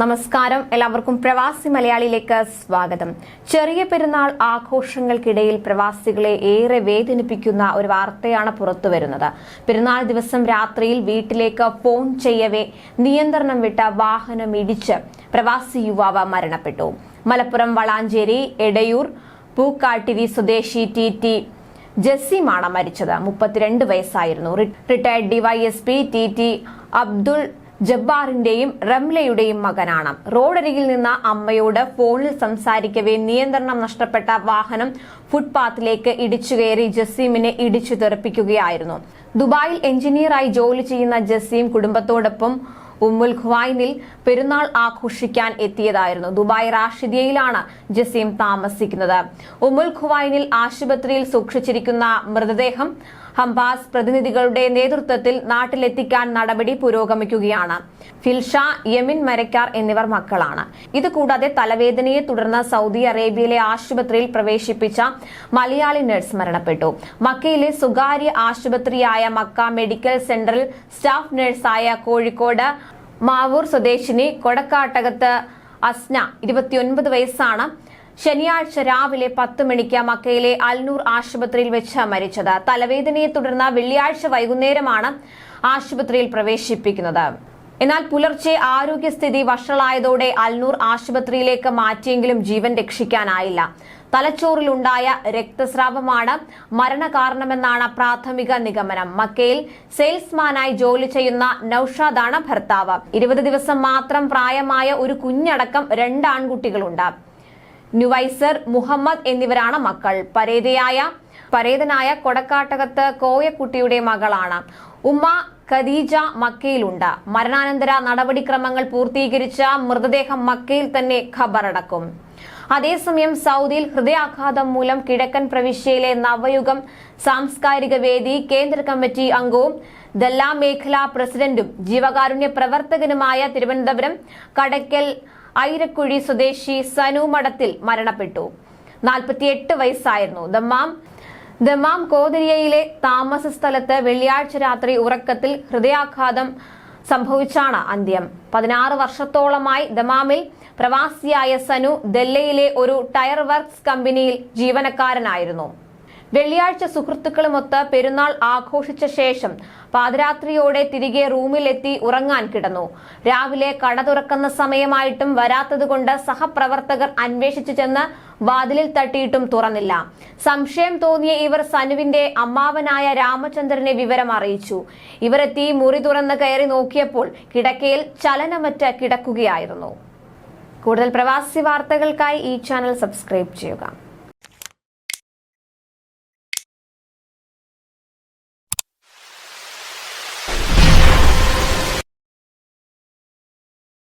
നമസ്കാരം. എല്ലാവർക്കും പ്രവാസി മലയാളിയിലേക്ക് സ്വാഗതം. ചെറിയ പെരുന്നാൾ ആഘോഷങ്ങൾക്കിടയിൽ പ്രവാസികളെ ഏറെ വേദനിപ്പിക്കുന്ന ഒരു വാർത്തയാണ് പുറത്തു വരുന്നത്. പെരുന്നാൾ ദിവസം രാത്രിയിൽ വീട്ടിലേക്ക് ഫോൺ ചെയ്യവേ നിയന്ത്രണം വിട്ട വാഹനം ഇടിച്ച് പ്രവാസി യുവാവ് മരണപ്പെട്ടു. മലപ്പുറം വളാഞ്ചേരി എടയൂർ പൂക്കാട്ടിരി സ്വദേശി ടി ടി ജസീമാണ് മരിച്ചത്. മുപ്പത്തിരണ്ട് വയസ്സായിരുന്നു. Retired DYSP T T Abdul ജബ്ബാറിന്റെയും റംലയുടെയും മകനാണ്. റോഡരികിൽ നിന്ന് അമ്മയോട് ഫോണിൽ സംസാരിക്കവേ നിയന്ത്രണം നഷ്ടപ്പെട്ട വാഹനം ഫുട്പാത്തിലേക്ക് ഇടിച്ചു കയറി ജസീമിനെ ഇടിച്ചു തെറിപ്പിക്കുകയായിരുന്നു. ദുബായിൽ എഞ്ചിനീയറായി ജോലി ചെയ്യുന്ന ജസീം കുടുംബത്തോടൊപ്പം ഉമ്മുൽ ഖുവൈനിൽ പെരുന്നാൾ ആഘോഷിക്കാൻ എത്തിയതായിരുന്നു. ദുബായ് റാഷിദിയയിലാണ് ജസീം താമസിക്കുന്നത്. ഉമ്മുൽ ഖുവൈനിൽ ആശുപത്രിയിൽ സൂക്ഷിച്ചിരിക്കുന്ന മൃതദേഹം ഹംബാസ് പ്രതിനിധികളുടെ നേതൃത്വത്തിൽ നാട്ടിലെത്തിക്കാൻ നടപടി പുരോഗമിക്കുകയാണ്. ഫിൽഷ യമിൻ മരക്കാർ എന്നിവർ മക്കളാണ്. ഇതുകൂടാതെ തലവേദനയെ തുടർന്ന് സൗദി അറേബ്യയിലെ ആശുപത്രിയിൽ പ്രവേശിപ്പിച്ച മലയാളി നഴ്സ് മരണപ്പെട്ടു. മക്കയിലെ സ്വകാര്യ ആശുപത്രിയായ മക്ക മെഡിക്കൽ സെന്ററിൽ സ്റ്റാഫ് നഴ്സായ കോഴിക്കോട് മാവൂർ സ്വദേശിനി കൊടക്കാട്ടകത്ത് അസ്ന ഇരുപത്തിയൊൻപത് വയസ്സാണ്. ശനിയാഴ്ച രാവിലെ പത്ത് മണിക്ക് മക്കയിലെ അൽനൂർ ആശുപത്രിയിൽ വെച്ച് മരിച്ചത്. തലവേദനയെ തുടർന്ന് വെള്ളിയാഴ്ച വൈകുന്നേരമാണ് ആശുപത്രിയിൽ പ്രവേശിപ്പിക്കുന്നത്. എന്നാൽ പുലർച്ചെ ആരോഗ്യസ്ഥിതി വഷളായതോടെ അൽനൂർ ആശുപത്രിയിലേക്ക് മാറ്റിയെങ്കിലും ജീവൻ രക്ഷിക്കാനായില്ല. തലച്ചോറിലുണ്ടായ രക്തസ്രാവമാണ് മരണകാരണമെന്നാണ് പ്രാഥമിക നിഗമനം. മക്കയിൽ സെയിൽസ്മാനായി ജോലി ചെയ്യുന്ന നൌഷാദാണ് ഭർത്താവ്. ഇരുപത് ദിവസം മാത്രം പ്രായമായ ഒരു കുഞ്ഞടക്കം രണ്ട് ആൺകുട്ടികളുണ്ട്. നുവൈസർ മുഹമ്മദ് എന്നിവരാണ് മക്കൾ. പരേതയായ പരേതനായ കൊടക്കാട്ടകത്ത് കോയക്കുട്ടിയുടെ മകളാണ്. ഉമ്മ ഖദീജ മക്കയിലുണ്ട്. മരണാനന്തര നടപടിക്രമങ്ങൾ പൂർത്തീകരിച്ച മൃതദേഹം മക്കയിൽ തന്നെ ഖബറടക്കും. അതേസമയം സൗദിയിൽ ഹൃദയാഘാതം മൂലം കിഴക്കൻ പ്രവിശ്യയിലെ നവയുഗം സാംസ്കാരിക വേദി കേന്ദ്ര കമ്മിറ്റി അംഗവും ദല്ലാ മേഖലാ പ്രസിഡന്റും ജീവകാരുണ്യ പ്രവർത്തകനുമായ തിരുവനന്തപുരം കടക്കൽ ഐരക്കുഴി സ്വദേശി സനു മഠത്തിൽ മരണപ്പെട്ടു. നാൽപ്പത്തിയെട്ട് വയസ്സായിരുന്നു. ദമ്മാം ദമാം കോതിരിയയിലെ താമസ സ്ഥലത്ത് വെള്ളിയാഴ്ച രാത്രി ഉറക്കത്തിൽ ഹൃദയാഘാതം സംഭവിച്ചാണ് അന്ത്യം. പതിനാറ് വർഷത്തോളമായി ദമാമിൽ പ്രവാസിയായ സനു ദല്ലയിലെ ഒരു ടയർ വർക്ക്സ് കമ്പനിയിൽ ജീവനക്കാരനായിരുന്നു. വെള്ളിയാഴ്ച സുഹൃത്തുക്കളുമൊത്ത് പെരുന്നാൾ ആഘോഷിച്ച ശേഷം പാതിരാത്രിയോടെ തിരികെ റൂമിലെത്തി ഉറങ്ങാൻ കിടന്നു. രാവിലെ കട തുറക്കുന്ന സമയമായിട്ടും വരാത്തതുകൊണ്ട് സഹപ്രവർത്തകർ അന്വേഷിച്ചു ചെന്ന് വാതിലിൽ തട്ടിയിട്ടും തുറന്നില്ല. സംശയം തോന്നിയ ഇവർ സനുവിന്റെ അമ്മാവനായ രാമചന്ദ്രനെ വിവരം അറിയിച്ചു. ഇവരെത്തി മുറി തുറന്ന് കയറി നോക്കിയപ്പോൾ കിടക്കയിൽ ചലനമറ്റ കിടക്കുകയായിരുന്നു. കൂടുതൽ പ്രവാസി വാർത്തകൾക്കായി ഈ ചാനൽ സബ്സ്ക്രൈബ് ചെയ്യുക.